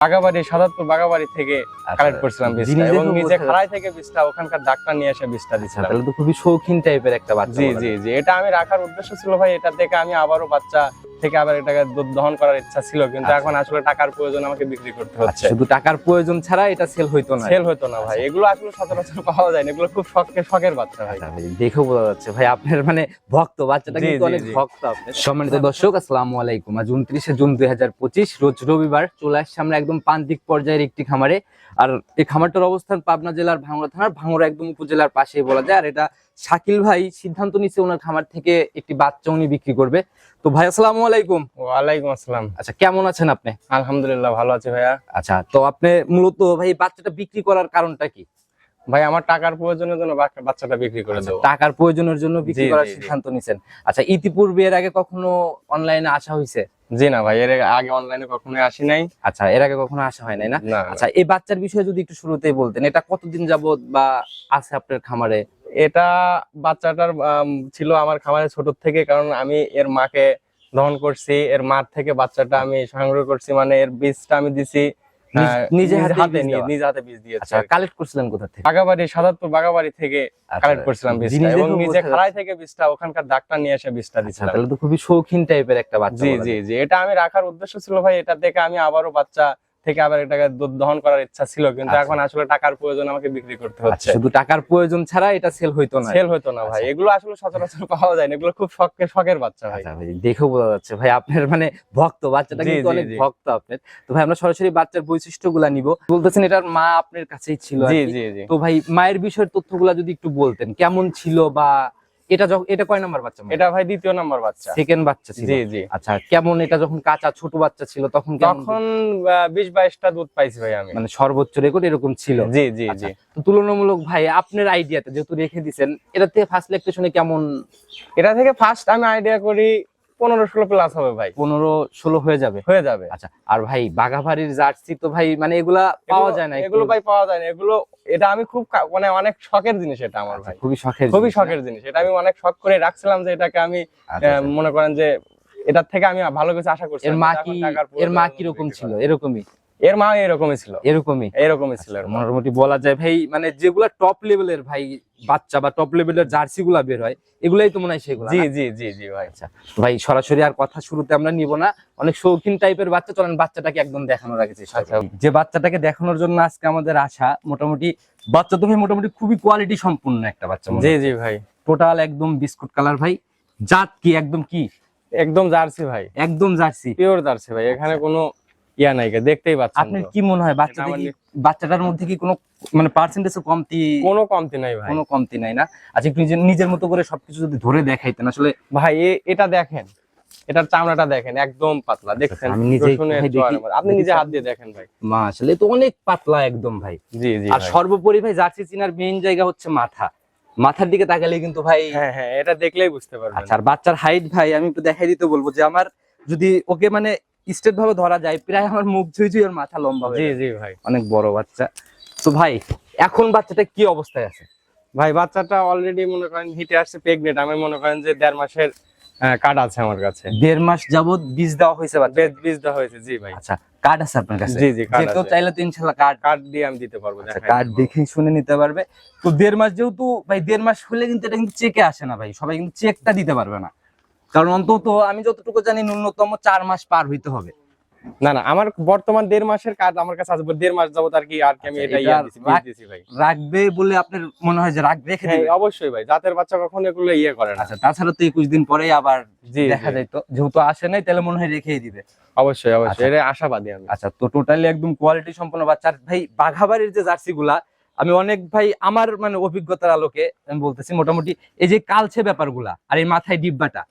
বাগাবাড়ি সাদাতপুর বাগাবাড়ি থেকে কালেক্ট করছিলাম বীজটা এবং নিজে খাড়াই থেকে বীজটা ওখানকার ডাক্তার নিয়ে এসে বীজটা আচ্ছা, দিচ্ছিলাম তাহলে তো খুবই শৌখিন টাইপের একটা বাচ্চা জি জি জি এটা আমি রাখার উদ্দেশ্য ছিল ভাই এটা থেকে আমি আবারও বাচ্চা থেকে আবার এটাকে দুধ দহন করার ইচ্ছা ছিল কিন্তু আচ্ছা। এখন আসলে টাকার প্রয়োজন আমাকে বিক্রি করতে আচ্ছা, হচ্ছে। শুধু টাকার প্রয়োজন ছাড়া এটা সেল হইতো না। সেল হতো না ভাই এগুলো আসলে সচরাচর পাওয়া যায় না এগুলো খুব শখের শখের বাচ্চা ভাই। আচ্ছা, দেখেও বোঝা যাচ্ছে ভাই আপনার মানে ভক্ত বাচ্চাটা কিন্তু অনেক ভক্ত আপনার। সম্মানিত দর্শক আসসালামু আলাইকুম। আজ উনত্রিশে জুন দুই হাজার পঁচিশ রোজ রবিবার চলে আসছে আমরা একদম প্রান্তিক পর্যায়ের একটি খামারে। আর এই খামারটার অবস্থান পাবনা জেলার ভাঙড়া থানার ভাঙড়া একদম উপজেলার পাশেই বলা যায়। আর এটা শাকিল ভাই সিদ্ধান্ত নিচ্ছে ওনার খামার থেকে একটি বাচ্চা উনি বিক্রি করবে। তো ভাই আসসালামু আলাইকুম। ওয়ালাইকুম আসসালাম। আচ্ছা কেমন আছেন আপনি? আলহামদুলিল্লাহ ভালো আছি ভাইয়া। আচ্ছা তো আপনি মূলত ভাই বাচ্চাটা বিক্রি করার কারণটা কি? ভাই আমার টাকার প্রয়োজনের জন্য বাচ্চা- বাচ্চাটা বিক্রি করে আচ্ছা, দেবো। টাকার প্রয়োজনের জন্য বিক্রি করার। সিদ্ধান্ত নিছেন। আচ্ছা ইতিপূর্বে এর আগে কখনো অনলাইনে আসা হয়েছে জি না ভাই এর আগে অনলাইনে কখনো আসি নাই। আচ্ছা এর আগে কখনো আসা হয় নাই না? আচ্ছা এই বাচ্চার বিষয়ে যদি একটু শুরুতেই বলতেন এটা কতদিন যাবত বা আছে আপনার খামারে? এটা বাচ্চাটার ছিল আমার খামারে ছোট থেকে কারণ আমি এর মাকে দহন করছি এর মার থেকে বাচ্চাটা আমি সংগ্রহ করছি মানে এর বীজটা আমি দিছি। নিজ- হাতে হাতে নিয়ে দেওয়া? নিজ হাতে বীজ দিয়েছে আচ্ছা কালেক্ট করছিলেন কোথা থেকে? বাগাবাড়ি সাদাতপুর বাগাবাড়ি থেকে আচ্ছা, কালেক্ট করছিলাম বীজটা এবং নিজে খাড়াই থেকে বীজটা ওখানকার ডাক্তার নিয়ে এসে বীজটা আচ্ছা, তাহলে তো খুবই শৌখিন টাইপের একটা বাচ্চা জি জি জি এটা আমি রাখার উদ্দেশ্য ছিল ভাই এটা দেখে আমি আবারও বাচ্চা থেকে আবার এটাকে দহন করার ইচ্ছা ছিল কিন্তু আচ্ছা। এখন আসলে টাকার প্রয়োজন আমাকে বিক্রি করতে আচ্ছা, হচ্ছে শুধু টাকার প্রয়োজন ছাড়া এটা সেল হইতো না। সেল হতো না ভাই। আচ্ছা। এগুলো আসলে সচরাচর পাওয়া যায় না। এগুলো খুব শখের শখের বাচ্চা ভাই। আচ্ছা ভাই দেখেও বোঝা যাচ্ছে ভাই আপনার মানে ভক্ত বাচ্চাটা কিন্তু অনেক ভক্ত আপনার। তো ভাই আমরা সরাসরি বাচ্চার বৈশিষ্ট্যগুলা নিব। বলতেছেন এটার মা আপনার কাছেই ছিল জি জি জি। তো ভাই মায়ের বিষয়ের তথ্যগুলা যদি একটু বলতেন কেমন ছিল বা এটা এটা কয় নাম্বার বাচ্চা এটা ভাই দ্বিতীয় নাম্বার বাচ্চা। সেকেন্ড বাচ্চা ছিল? জি জি। আচ্ছা কেমন এটা যখন কাঁচা ছোট বাচ্চা ছিল তখন তখন বিশ বাইশটা দুধ পাইছি ভাই আমি। মানে সর্বোচ্চ রেকর্ড এরকম ছিল? জি জি আচ্ছা, জি তুলনামূলক ভাই আপনার আইডিয়াতে যেহেতু রেখে দিছেন এটা থেকে ফার্স্ট লেকটেশনে কেমন? এটা থেকে ফার্স্ট আমি আইডিয়া করি পনেরো ষোলো প্লাস হবে ভাই। পনেরো ষোলো হয়ে যাবে? হয়ে যাবে। আচ্ছা আর ভাই বাঘাভারির জার্সি তো ভাই মানে এগুলা পাওয়া যায় না এগুলো ভাই পাওয়া যায় না। এগুলো এটা আমি খুব মানে অনেক শখের জিনিস এটা আমার আচ্ছা, ভাই। খুবই শখের খুবই শখের জিনিস। এটা আমি অনেক শখ করে রাখছিলাম যে এটাকে আমি আচ্ছা, আচ্ছা। মনে করেন যে এটার থেকে আমি ভালো কিছু আশা করছি এর মা কি এর মা কি রকম ছিল? এরকমই? এর মা এরকমই ছিল। এরকমই। এরকমই ছিল মোটামুটি বলা যায় ভাই মানে যেগুলা টপ লেভেলের ভাই বাচ্চা বা টপ লেভেলের জার্সি গুলা বের হয় এগুলাই তো মনে হয় সেগুলো জি জি জি জি ভাই। আচ্ছা ভাই সরাসরি আর কথা শুরুতে আমরা নিব না। অনেক শৌখিন টাইপের বাচ্চা চলেন বাচ্চাটাকে একদম দেখানোর আগে আচ্ছা। যে বাচ্চাটাকে দেখানোর জন্য আজকে আমাদের আশা মোটামুটি বাচ্চা তো ভাই মোটামুটি খুবই কোয়ালিটি সম্পূর্ণ একটা বাচ্চা জি জি ভাই। টোটাল একদম বিস্কুট কালার ভাই। জাত কি একদম কি? একদম জার্সি ভাই। একদম জার্সি পিওর জার্সি ভাই। এখানে কোনো ইয়া নাই দেখতেই পাচ্ছেন আপনার কি মনে হয় নি- বাচ্চাটার মধ্যে কি কোনো মানে পার্সেন্টেজ কমতি কোনো কমতি নাই ভাই। কোনো কমতি নাই না? আচ্ছা একটু নিজের নিজের মতো করে সবকিছু যদি ধরে দেখাইতেন আসলে ভাই এ- এটা দেখেন। এটার চামড়াটা দেখেন একদম পাতলা। দেখছেন? আমি মতো। আপনি নিজে হাত দিয়ে দেখেন ভাই। মা আসলে তো অনেক পাতলা একদম ভাই। জি জি আর। সর্বোপরি ভাই জার্সি চিনার মেইন জায়গা হচ্ছে মাথা। মাথার দিকে তাকালে কিন্তু ভাই হ্যাঁ হ্যাঁ এটা দেখলেই বুঝতে পারবেন। আচ্ছা আর বাচ্চার হাইট ভাই আমি একটু দেখাই দিতে বলব যে আমার যদি ওকে মানে স্টেট ভাবে ধরা যায় প্রায় আমার মুখ ছুঁই ছুঁই ওর মাথা লম্বা জি জি ভাই। অনেক বড় বাচ্চা। তো ভাই এখন বাচ্চাটা কি অবস্থায় আছে? ভাই বাচ্চাটা অলরেডি মনে করেন হিটে আসছে প্রেগনেন্ট আমি মনে করেন যে দেড় মাসের কার্ড আছে আমার কাছে। দেড় মাস যাবত বীজ দেওয়া হয়েছে বাচ্চা বীজ দেওয়া হয়েছে জি ভাই। আচ্ছা কার্ড আছে আপনার কাছে? জি জি কার্ড আছে। চাইলে তো ইনশাল্লাহ কার্ড কার্ড দিয়ে আমি দিতে পারব দেখাই কার্ড। দেখে শুনে নিতে পারবে। তো দেড় মাস যেহেতু ভাই দেড় মাস হলে কিন্তু এটা কিন্তু চেকে আসে না ভাই। সবাই কিন্তু চেকটা দিতে পারবে না। কারণ অন্তত আমি যতটুকু জানি ন্যূনতম চার মাস পার হইতে হবে। না না আমার বর্তমান দেড় মাসের কাজ আমার কাছে আছে দেড় মাস যাবত আর কি আর কি আমি আচ্ছা, এটা এটা দিছি বীজ রাখ- দিছি ভাই। রাখবে বলে আপনার মনে হয় যে রাখ রেখে হ্যাঁ অবশ্যই ভাই জাতের বাচ্চা কখনো এগুলো ইয়ে করে না। আচ্ছা তাছাড়া তো একুশ দিন পরেই আবার দেখা যায় যাইতো। যেহেতু আসে নাই তাহলে মনে হয় রেখেই দিবে। অবশ্যই অবশ্যই আচ্ছা। এটা আশাবাদী আমি। আচ্ছা তো টোটালি একদম কোয়ালিটি সম্পন্ন বাচ্চা। ভাই বাঘাবাড়ির যে জার্সি গুলা আমি অনেক ভাই আমার মানে অভিজ্ঞতার আলোকে আমি বলতেছি মোটামুটি এই যে কালছে ব্যাপারগুলা আর এই মাথায় ডিব্বাটা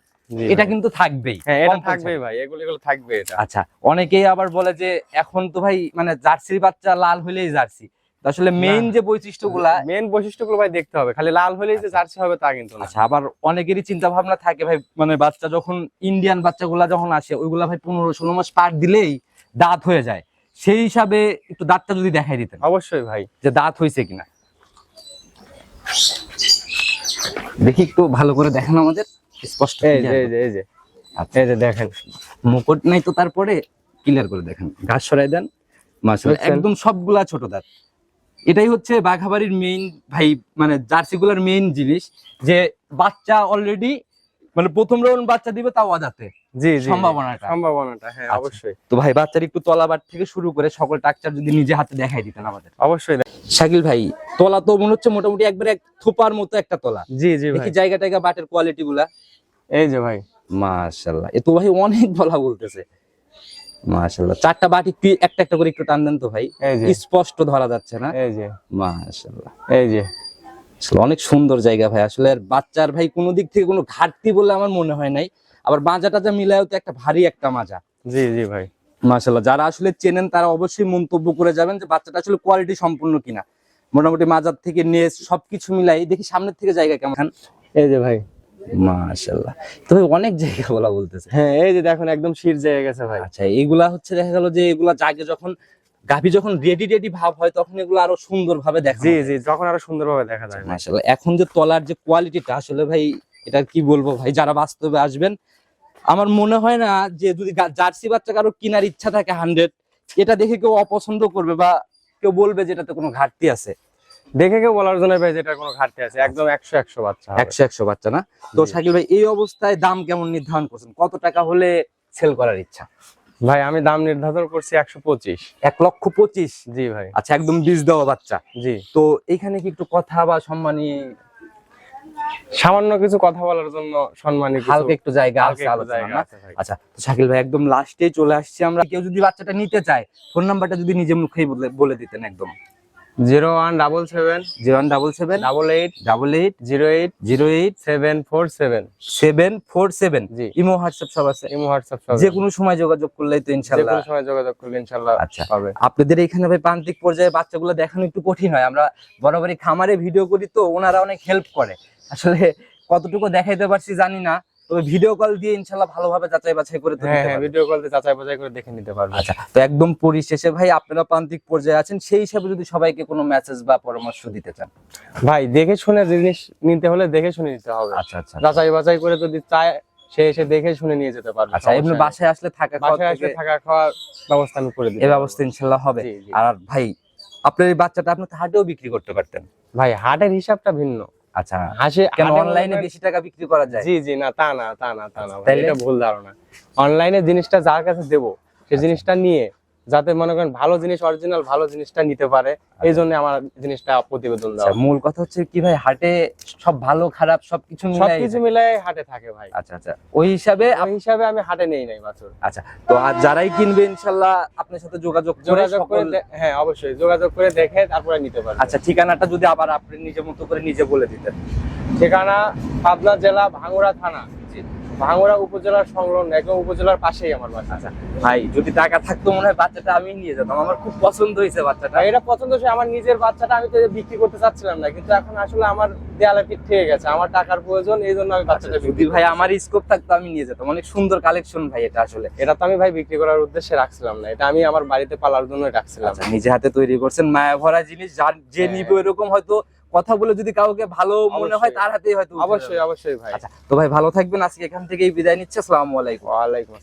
এটা কিন্তু থাকবেই হ্যাঁ এটা ভাই এগুলো এগুলো থাকবে এটা। আচ্ছা অনেকেই আবার বলে যে এখন তো ভাই মানে জার্সির বাচ্চা লাল হলেই জার্সি। আসলে মেইন যে বৈশিষ্ট্যগুলা মেন বৈশিষ্ট্যগুলো ভাই দেখতে হবে খালি লাল হলেই যে জার্সি হবে তা কিন্তু না। আচ্ছা আবার অনেকেরই চিন্তা ভাবনা থাকে ভাই মানে বাচ্চা যখন ইন্ডিয়ান বাচ্চাগুলা যখন আসে ওইগুলা ভাই পনেরো ষোলো মাস পার দিলেই দাঁত হয়ে যায়। সেই হিসাবে একটু দাঁতটা যদি দেখাই দিতেন। অবশ্যই ভাই। যে দাঁত হয়েছে কিনা। দেখি একটু ভালো করে দেখেন আমাদের। স্পষ্ট এই যে এই যে এই যে। আচ্ছা। এই যে দেখেন মুকুট নাই তো তারপরে ক্লিয়ার করে দেখেন। ঘাস সরাই দেন মাশাআল্লাহ একদম সবগুলা ছোট দাঁত। এটাই হচ্ছে বাঘাবাড়ির মেইন ভাই মানে জার্সিগুলার মেইন জিনিস যে বাচ্চা অলরেডি মানে প্রথম রাউন্ড বাচ্চা দিবে তাও আদাতে জি জি সম্ভাবনাটা। সম্ভাবনাটা হ্যাঁ আচ্ছা। অবশ্যই। তো ভাই বাচ্চার একটু তলাবার থেকে শুরু করে সকল টাকচার যদি নিজে হাতে দেখাই দিতেন আমাদের। অবশ্যই শাকিল ভাই তলা তো মনে হচ্ছে মোটামুটি একবারে এক থোপার মতো একটা তলা। জি জি ভাই। দেখি জায়গা টাইগা বাটের কোয়ালিটি গুলা। এই যে ভাই। মাশাল্লাহ। এ তো ভাই অনেক বলা বলতেছে। মাশাল্লাহ। চারটা বাটি কি একটা একটা করে একটু টান দেন তো ভাই? স্পষ্ট ধরা যাচ্ছে না? এই যে। মাশাল্লাহ। এই যে। আসলে অনেক সুন্দর জায়গা ভাই। আসলে আর বাচ্চার ভাই কোনো দিক থেকে কোনো ঘাটতি বলে আমার মনে হয় নাই। আবার মাজা টাজা মিলায়ও তো একটা ভারী একটা মাজা। জি জি ভাই। মাশাল্লাহ। যারা আসলে চেনেন তারা অবশ্যই মন্তব্য করে যাবেন যে বাচ্চাটা আসলে কোয়ালিটি সম্পূর্ণ কিনা। মোটামুটি মাজার থেকে নেস সবকিছু মিলাই দেখি সামনের থেকে জায়গা কেমন? এই যে ভাই। মাশাল্লাহ তো ভাই অনেক জায়গা বলা বলতেছে। হ্যাঁ এই যে দেখুন একদম শির জেগে গেছে ভাই। আচ্ছা এগুলা হচ্ছে দেখা গেল যে এগুলা যখন গাভী যখন রেডি রেডি ভাব হয় তখন এগুলো আরও সুন্দর ভাবে দেখা জি জি যখন আরও সুন্দরভাবে দেখা যায়। ভাই। এখন যে তলার যে কোয়ালিটিটা আসলে ভাই এটা কি বলব ভাই? যারা বাস্তবে আসবেন আমার মনে হয় না যে যদি জার্সি বাচ্চা কারও কেনার ইচ্ছা থাকে হান্ড্রেড এটা দেখে কেউ অপছন্দ করবে বা কেউ বলবে যে এটাতে কোনো ঘাটতি আছে। দেখে কেউ বলার জন্য ভাই যেটা কোনো ঘাটতি আছে একদম একশো একশো বাচ্চা একশো একশো বাচ্চা না? তো। শাকিল ভাই এই অবস্থায় দাম কেমন নির্ধারণ করছেন? কত টাকা হলে সেল করার ইচ্ছা? ভাই আমি দাম নির্ধারণ করছি একশো পঁচিশ। এক লক্ষ পঁচিশ? জি ভাই। আচ্ছা একদম বীজ দেওয়া বাচ্চা। জি। তো এখানে কি একটু কথা বা সম্মানী সামান্য কিছু কথা বলার জন্য সম্মানী হালকা একটু জায়গা। আচ্ছা তো শাকিল ভাই একদম লাস্টে চলে আসছি আমরা। কেউ যদি বাচ্চাটা নিতে চায় ফোন নাম্বারটা যদি নিজে মুখেই বলে দিতেন একদম। Zero one double seven zero one double seven double eight double eight zero eight zero eight seven four seven seven four seven জি। ইমো হোয়াটসঅ্যাপ সব আছে? ইমো হোয়াটসঅ্যাপ সব যে কোনো সময় যোগাযোগ করলেই তো যে কোনো সময় যোগাযোগ করলে ইনশাল্লাহ আচ্ছা। পাবে আপনাদের এখানে ভাই প্রান্তিক পর্যায়ে বাচ্চাগুলো দেখানো একটু কঠিন হয়। আমরা বরাবরই খামারে ভিডিও করি তো ওনারা অনেক হেল্প করে। আসলে কতটুকু দেখাইতে পারছি জানি না। তবে ভিডিও কল দিয়ে ইনশাল্লাহ ভালোভাবে যাচাই বাছাই করে তো হ্যাঁ দিতে হ্যাঁ পারব। যাচাই বাছাই করে দেখে নিতে পারবে আচ্ছা তো একদম পরিশেষে ভাই আপনারা প্রান্তিক পর্যায়ে আছেন সেই হিসাবে যদি সবাইকে কোনো মেসেজ বা পরামর্শ দিতে চান। ভাই দেখে শুনে জিনিস নিতে হলে দেখে শুনে নিতে হবে। আচ্ছা আচ্ছা। যাচাই বাছাই করে যদি চায় সে এসে দেখে শুনে নিয়ে যেতে পারবে। আচ্ছা এমনি বাসায় আসলে থাকা খাওয়া বাসায় আসলে থাকা খাওয়ার ব্যবস্থা আমি করে দিই এই ব্যবস্থা ইনশাল্লাহ হবে। আর ভাই আপনার এই বাচ্চাটা আপনি হাটেও বিক্রি করতে পারতেন। ভাই হাটের হিসাবটা ভিন্ন। আচ্ছা হাসে কেন অনলাইনে বেশি টাকা বিক্রি করা যায়? জি জি না তা না তা না তা না। এটা ভুল ধারণা। অনলাইনে জিনিসটা যার কাছে দেব সে আচ্ছা। জিনিসটা নিয়ে যাতে মনে করেন ভালো জিনিস অরিজিনাল ভালো জিনিসটা নিতে পারে। এই জন্য আমার জিনিসটা প্রতিবেদন আচ্ছা, দেওয়া মূল কথা হচ্ছে কি ভাই হাটে সব ভালো খারাপ সবকিছু মিলাই সবকিছু মিলাই হাটে থাকে ভাই। আচ্ছা আচ্ছা। ওই হিসাবে ওই হিসাবে আমি হাটে নেই নাই বাছুর আচ্ছা তো আর যারাই কিনবে ইনশাল্লাহ আপনার সাথে যোগাযোগ করে যোগাযোগ করে সকল- হ্যাঁ অবশ্যই। যোগাযোগ করে দেখে তারপরে নিতে পারবে। আচ্ছা ঠিকানাটা যদি আবার আপনি নিজের মতো করে নিজে বলে দিতেন। ঠিকানা পাবনা জেলা ভাঙ্গুড়া থানা। ভাঙ্গুড়া উপজেলার সংলগ্ন একদম উপজেলার পাশেই আমার বাসা। আচ্ছা ভাই যদি টাকা থাকতো মনে হয় বাচ্চাটা আমি নিয়ে যেতাম। আমার খুব পছন্দ হয়েছে বাচ্চাটা। এটা পছন্দ হচ্ছে আমার নিজের বাচ্চাটা আমি তো বিক্রি করতে চাচ্ছিলাম না কিন্তু এখন আসলে আমার দেয়ালে পিঠ থেকে গেছে। আমার টাকার প্রয়োজন এই জন্য আমি বাচ্চাটা যদি ভাই আমার স্কোপ থাকতো আমি নিয়ে যেতাম। অনেক সুন্দর কালেকশন ভাই এটা আসলে। এটা তো আমি ভাই বিক্রি করার উদ্দেশ্যে রাখছিলাম না। এটা আমি আমার বাড়িতে পালার জন্য রাখছিলাম। আচ্ছা নিজে হাতে তৈরি করছেন মায়া ভরা জিনিস যার যে হ্যাঁ। নিবে এরকম হয়তো কথা বলে যদি কাউকে ভালো মনে হয় তার হাতেই হয়তো অবশ্যই অবশ্যই ভাই। আচ্ছা তো ভাই ভালো থাকবেন আজকে এখান থেকেই বিদায় নিচ্ছে। আসসালামু আলাইকুম। ওয়ালাইকুম